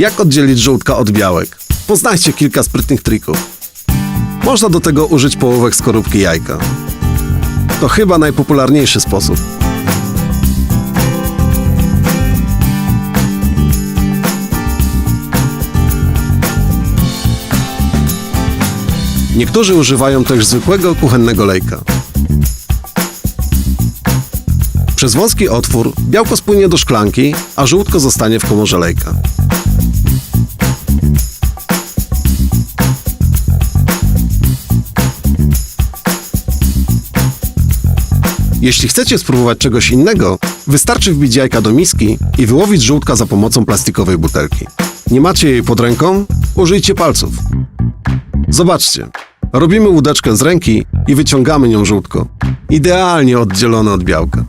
Jak oddzielić żółtka od białek? Poznajcie kilka sprytnych trików. Można do tego użyć połówek skorupki jajka. To chyba najpopularniejszy sposób. Niektórzy używają też zwykłego kuchennego lejka. Przez wąski otwór białko spłynie do szklanki, a żółtko zostanie w komorze lejka. Jeśli chcecie spróbować czegoś innego, wystarczy wbić jajka do miski i wyłowić żółtka za pomocą plastikowej butelki. Nie macie jej pod ręką? Użyjcie palców. Zobaczcie. Robimy łódeczkę z ręki i wyciągamy nią żółtko. Idealnie oddzielone od białka.